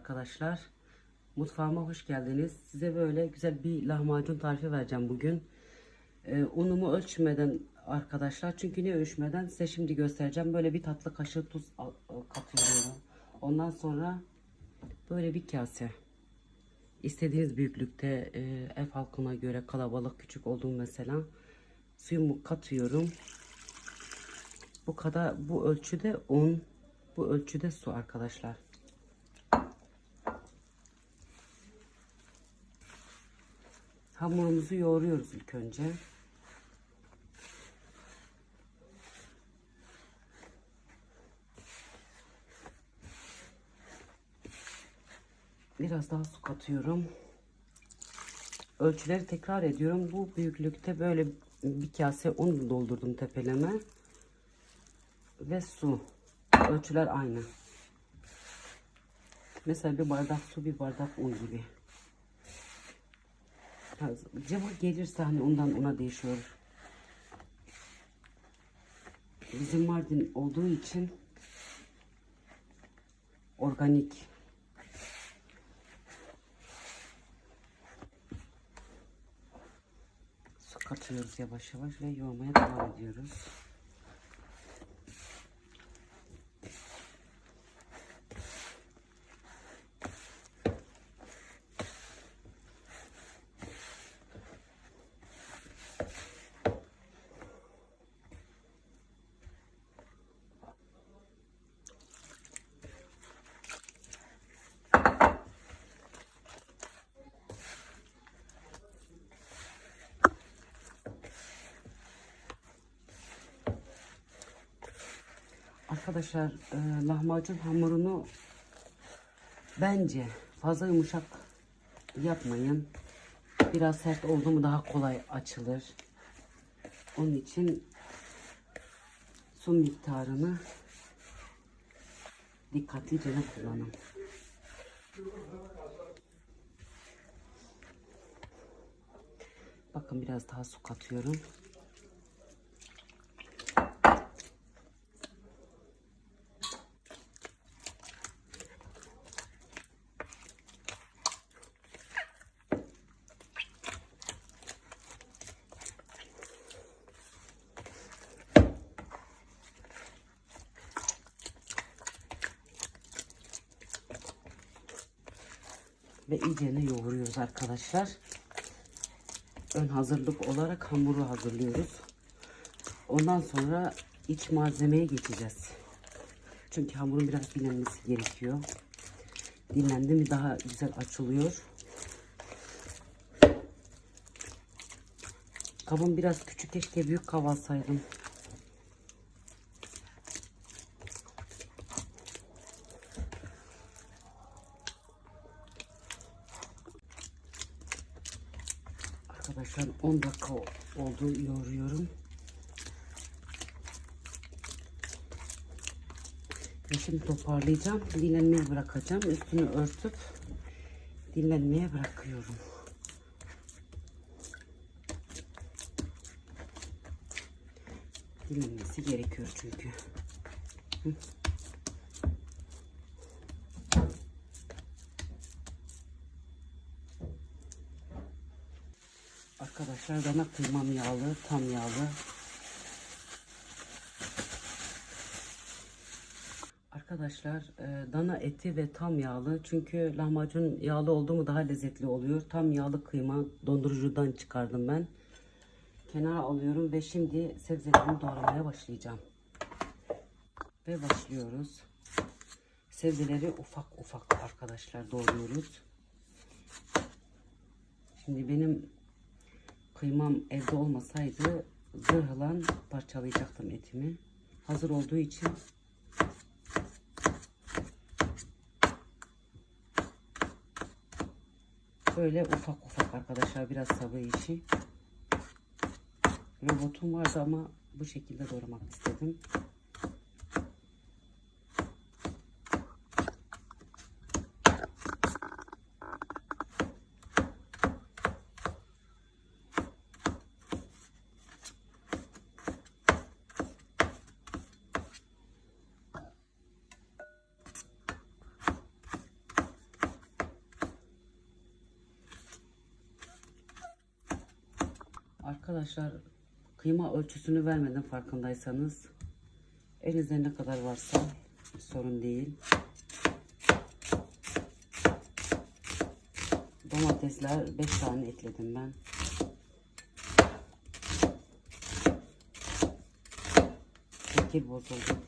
arkadaşlar. Mutfağıma hoş geldiniz. Size böyle güzel bir lahmacun tarifi vereceğim bugün. Ee, unumu ölçmeden arkadaşlar. Çünkü ne ölçmeden size şimdi göstereceğim. Böyle bir tatlı kaşığı tuz al- katıyorum. Ondan sonra böyle bir kase. İstediğiniz büyüklükte e, ev halkına göre kalabalık küçük olduğum mesela suyumu katıyorum. Bu kadar bu ölçüde un, bu ölçüde su arkadaşlar. Hamurumuzu yoğuruyoruz ilk önce. Biraz daha su katıyorum. Ölçüleri tekrar ediyorum. Bu büyüklükte böyle bir kase un doldurdum tepeleme. Ve su. Ölçüler aynı. Mesela bir bardak su, bir bardak un gibi. Cıvık gelirse hani ondan ona değişiyor. Bizim Mardin olduğu için organik. Su katıyoruz yavaş yavaş ve yoğurmaya devam ediyoruz. Arkadaşlar e, lahmacun hamurunu bence fazla yumuşak yapmayın. Biraz sert oldu mu daha kolay açılır. Onun için su miktarını dikkatlice kullanın. Bakın biraz daha su katıyorum. ve iyicene yoğuruyoruz arkadaşlar. Ön hazırlık olarak hamuru hazırlıyoruz. Ondan sonra iç malzemeye geçeceğiz. Çünkü hamurun biraz dinlenmesi gerekiyor. Dinlendi mi daha güzel açılıyor. Kabım biraz küçük keşke büyük kav alsaydım. Arkadaşlar 10 dakika oldu yoğuruyorum. Ve şimdi toparlayacağım. Dinlenmeye bırakacağım. Üstünü örtüp dinlenmeye bırakıyorum. Dinlenmesi gerekiyor çünkü. Hı. Arkadaşlar dana kıymam yağlı, tam yağlı. Arkadaşlar e, dana eti ve tam yağlı. Çünkü lahmacun yağlı oldu mu daha lezzetli oluyor. Tam yağlı kıyma dondurucudan çıkardım ben. Kenara alıyorum ve şimdi sebzelerimi doğramaya başlayacağım. Ve başlıyoruz. Sebzeleri ufak ufak arkadaşlar doğruyoruz. Şimdi benim kıymam evde olmasaydı zırhla parçalayacaktım etimi. Hazır olduğu için böyle ufak ufak arkadaşlar biraz sabır işi. Robotum vardı ama bu şekilde doğramak istedim. Arkadaşlar kıyma ölçüsünü vermeden farkındaysanız elinizde ne kadar varsa sorun değil. Domatesler 5 tane ekledim ben. Şekil bozuldu.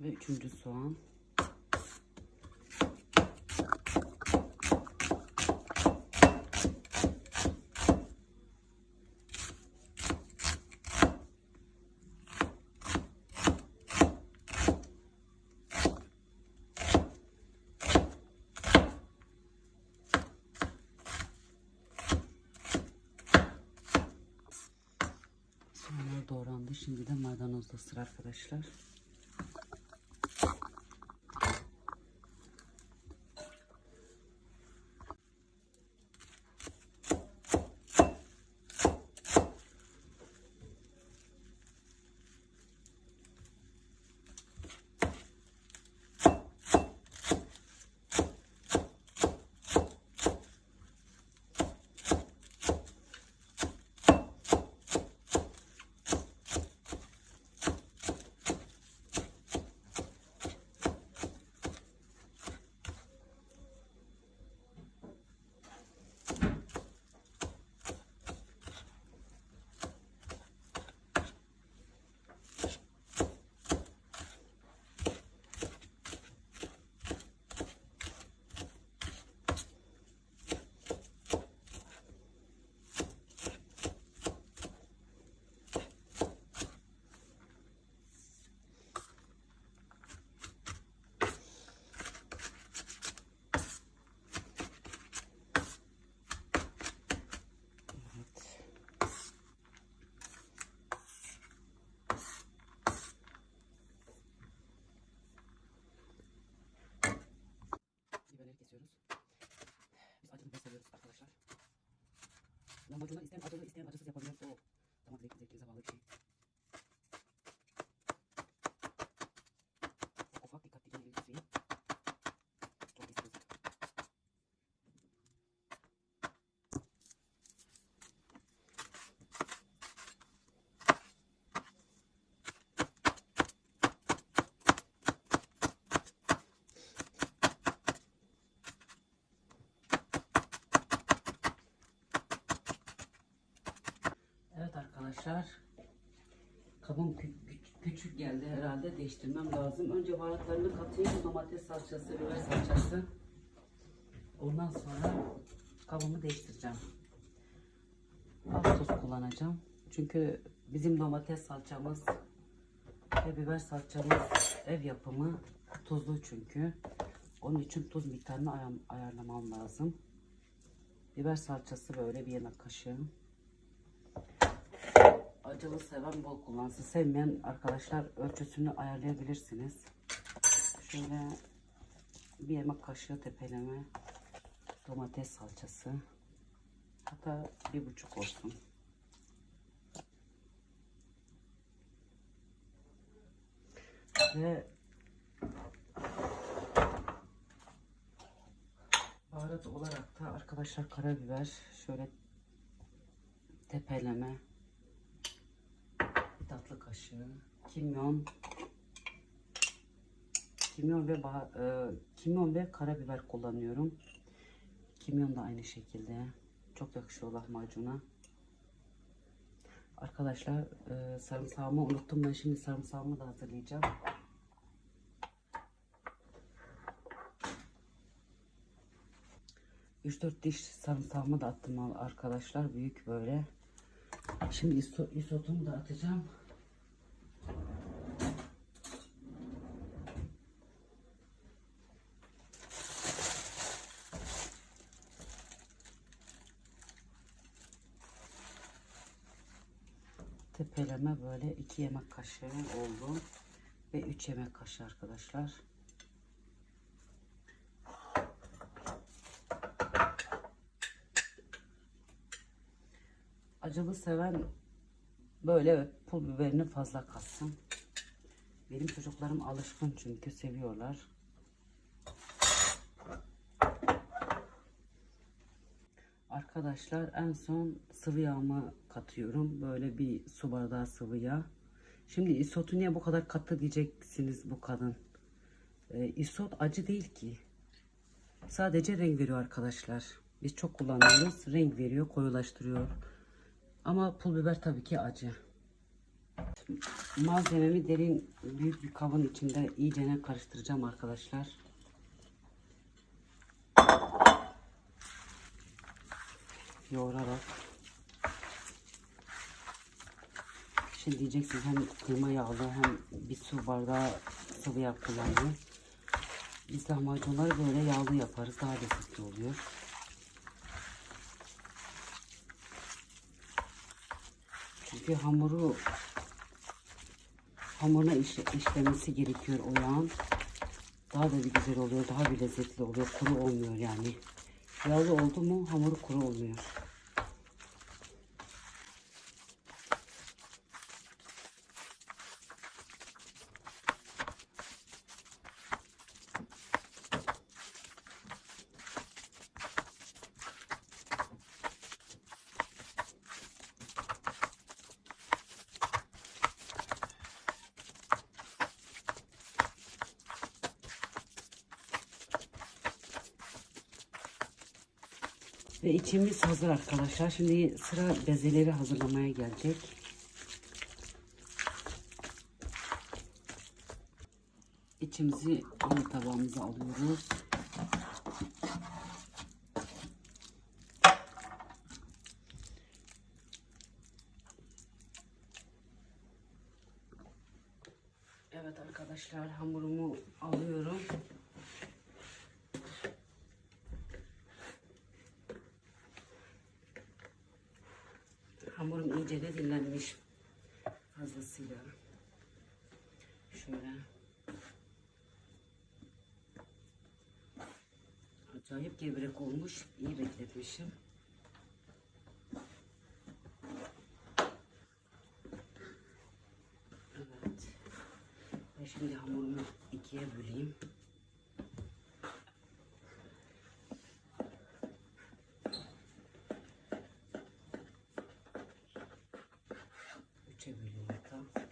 Ve üçüncü soğan. Doğrandı. Şimdi de maydanozda sıra arkadaşlar. Biberleri kesiyoruz. Biz acılı biber seviyoruz arkadaşlar. Lahmacunlar isteyen acılı isteyen acısız yapabilir. O damak zevk, zevkinize bağlı bir şey. Ufak ufak dikkatli elini keseyim. Çok istiyoruz. Evet arkadaşlar. Kabım kü- kü- küçük geldi herhalde değiştirmem lazım. Önce baharatlarını katayım. Domates salçası, biber salçası. Ondan sonra kabımı değiştireceğim. Az tuz kullanacağım. Çünkü bizim domates salçamız ve biber salçamız ev yapımı tuzlu çünkü. Onun için tuz miktarını ayar- ayarlamam lazım. Biber salçası böyle bir yemek kaşığı. Acılı seven bol kullansın. Sevmeyen arkadaşlar ölçüsünü ayarlayabilirsiniz. Şöyle bir yemek kaşığı tepeleme domates salçası. Hatta bir buçuk olsun. Ve baharat olarak da arkadaşlar karabiber şöyle tepeleme tatlı kaşığı kimyon kimyon ve e, kimyon ve karabiber kullanıyorum. Kimyon da aynı şekilde çok yakışıyor lahmacuna. Arkadaşlar e, sarımsağımı unuttum ben şimdi sarımsağımı da hazırlayacağım. Üç dört diş sarımsağımı da attım arkadaşlar büyük böyle. Şimdi iso- isotumu da atacağım. Böyle 2 yemek kaşığı oldu ve 3 yemek kaşığı arkadaşlar. Acılı seven böyle pul biberini fazla katsın. Benim çocuklarım alışkın çünkü seviyorlar. Arkadaşlar en son sıvı yağımı katıyorum. Böyle bir su bardağı sıvı yağ. Şimdi isotu niye bu kadar katı diyeceksiniz bu kadın. Ee, isot acı değil ki. Sadece renk veriyor arkadaşlar. Biz çok kullanıyoruz. Renk veriyor, koyulaştırıyor. Ama pul biber tabii ki acı. Malzememi derin büyük bir kabın içinde iyicene karıştıracağım arkadaşlar. Yoğurarak. Şimdi diyeceksiniz hem kıyma yağlı hem bir su bardağı sıvı yağ kullanıyor. Biz lahmacunları böyle yağlı yaparız. Daha lezzetli oluyor. Çünkü hamuru hamuruna iş, işlemesi gerekiyor o yağın. Daha da bir güzel oluyor. Daha bir lezzetli oluyor. Kuru olmuyor yani. Yağlı oldu mu hamuru kuru olmuyor. Ve içimiz hazır arkadaşlar. Şimdi sıra bezeleri hazırlamaya gelecek. İçimizi aynı tabağımıza alıyoruz. Evet arkadaşlar hamurumu alıyorum. De dinlenmiş fazlasıyla. Şöyle. Acayip gevrek olmuş. İyi bekletmişim. Evet. Ve şimdi hamurumu ikiye böleyim. Üçe böleyim hatta.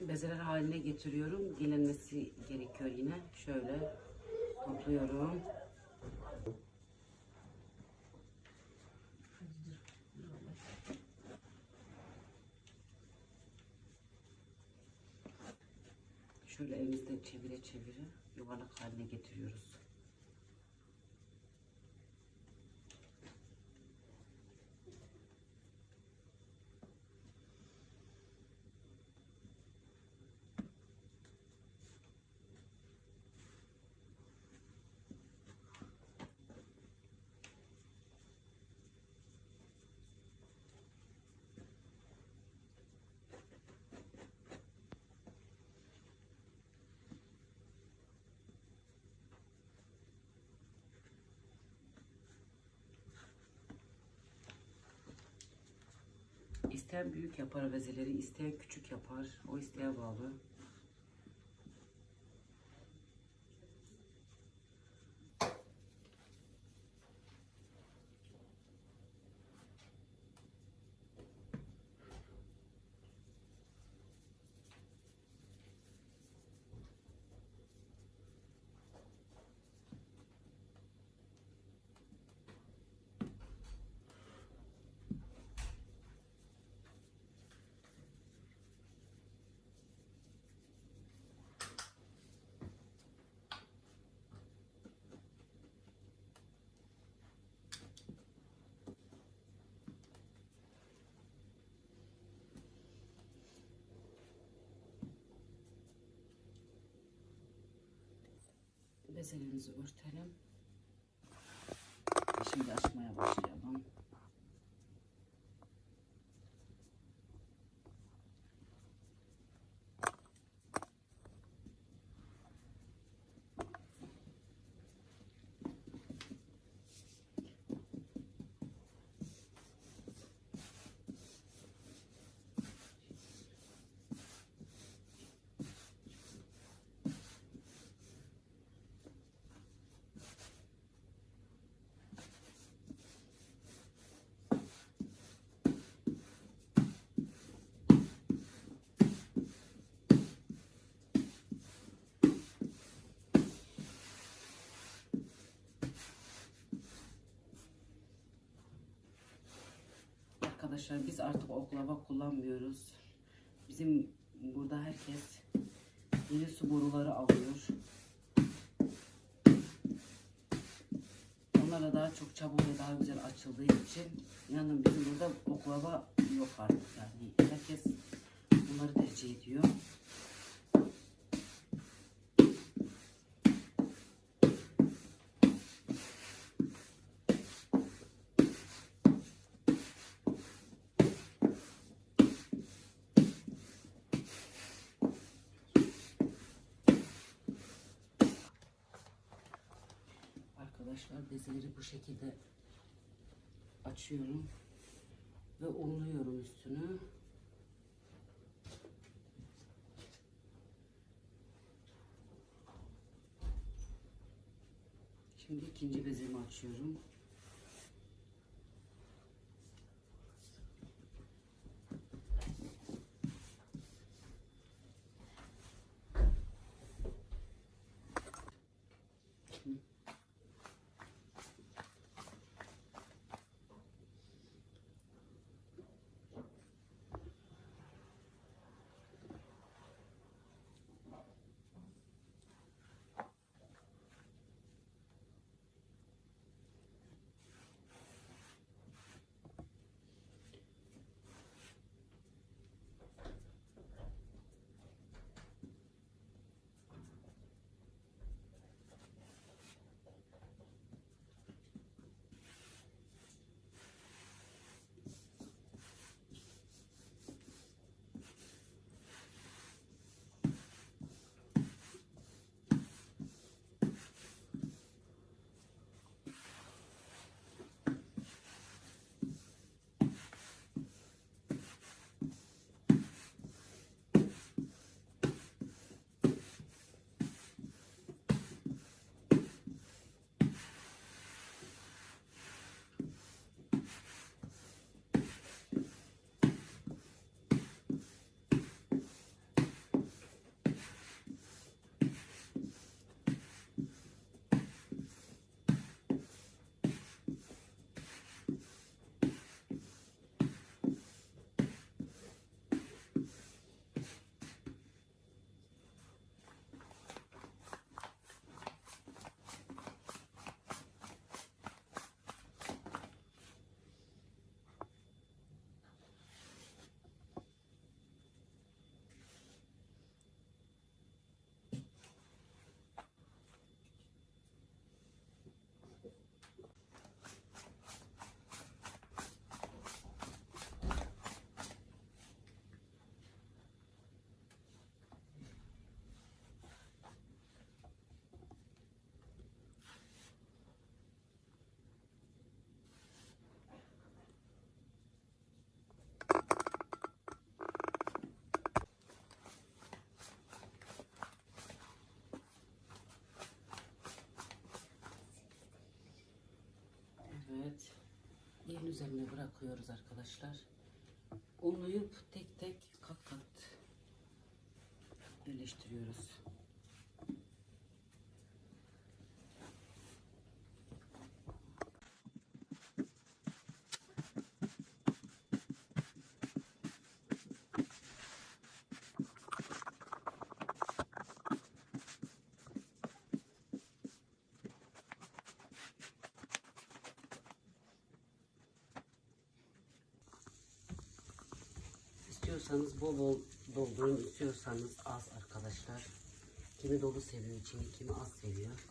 Bezeler haline getiriyorum. Dinlenmesi gerekiyor yine. Şöyle topluyorum. Şöyle elimizde çevire çevire yuvarlak haline getiriyoruz. İsteyen büyük yapar bezeleri, isteyen küçük yapar. O isteğe bağlı. Bezelerimizi örtelim. Şimdi açmaya başlayalım. Arkadaşlar biz artık oklava kullanmıyoruz. Bizim burada herkes yeni su boruları alıyor. Onlara daha çok çabuk ve daha güzel açıldığı için inanın bizim burada oklava yok artık yani. Herkes bunları tercih ediyor. Arkadaşlar bezeleri bu şekilde açıyorum ve unluyorum üstünü. Şimdi ikinci bezemi açıyorum. Evet. Yerin üzerine bırakıyoruz arkadaşlar. Unlayıp tek tek kat kat yerleştiriyoruz. istiyorsanız bol bol doldurun, istiyorsanız az arkadaşlar. Kimi dolu seviyor içini, kimi az seviyor.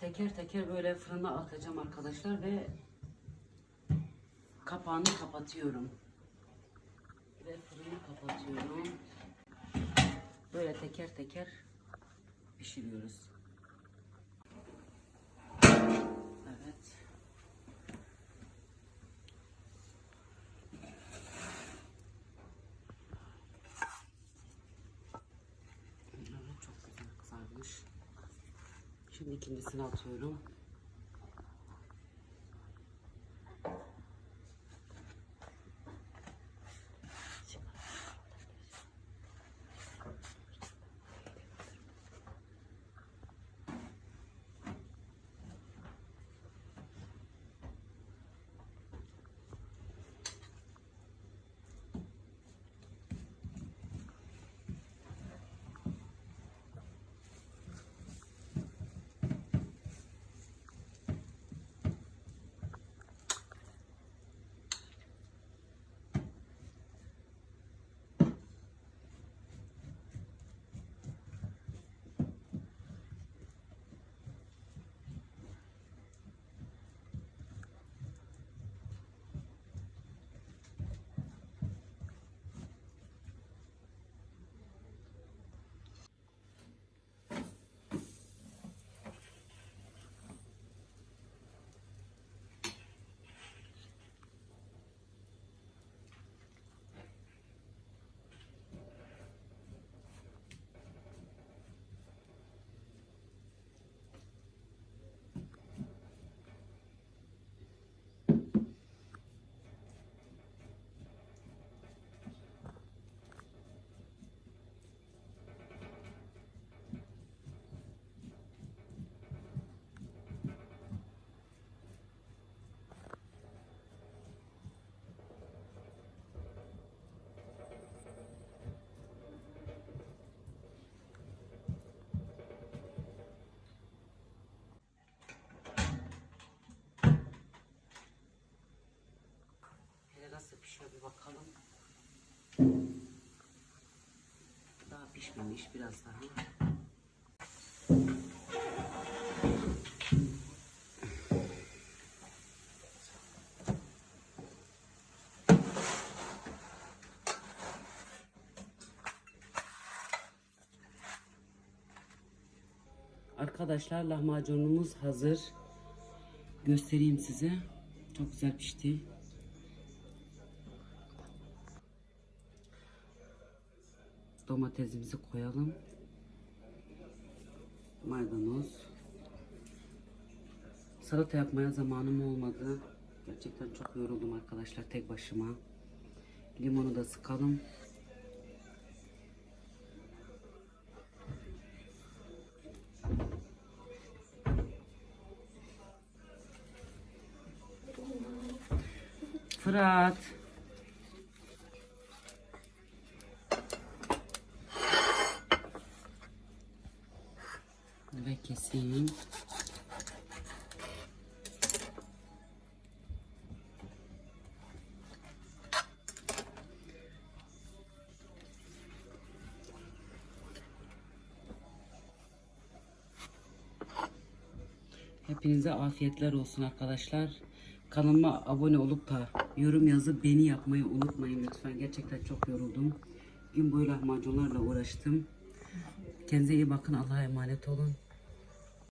teker teker böyle fırına atacağım arkadaşlar ve kapağını kapatıyorum. Ve fırını kapatıyorum. Böyle teker teker pişiriyoruz. Evet. Evet çok güzel kızarmış. Şimdi ikincisini atıyorum. Bir bakalım. Daha pişmemiş biraz daha. Arkadaşlar lahmacunumuz hazır. Göstereyim size. Çok güzel pişti. Domatesimizi koyalım. Maydanoz. Salata yapmaya zamanım olmadı. Gerçekten çok yoruldum arkadaşlar tek başıma. Limonu da sıkalım. Fırat. Ve keseyim. Hepinize afiyetler olsun arkadaşlar. Kanalıma abone olup da yorum yazıp beni yapmayı unutmayın lütfen. Gerçekten çok yoruldum. Gün boyu lahmacunlarla uğraştım. Kendinize iyi bakın. Allah'a emanet olun.